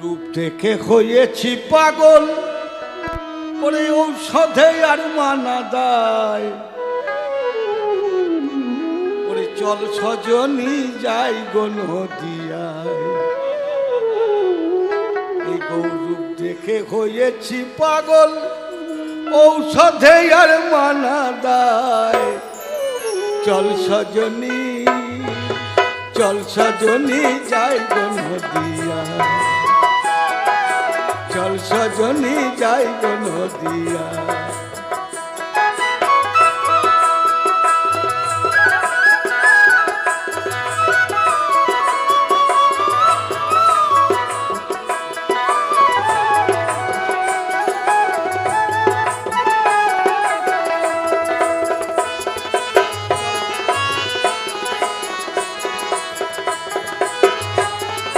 রূপ দেখে হয়েছি পাগল। ওরে ঔষধে আর মানা দায় ওরে চল সজনি যাই গো গৌরূপ দেখে হয়েছি পাগল। ঔষধে আর মানা দায় চল সজনী চল সজনী যাই গো চল সজনী যাইব নদিয়া।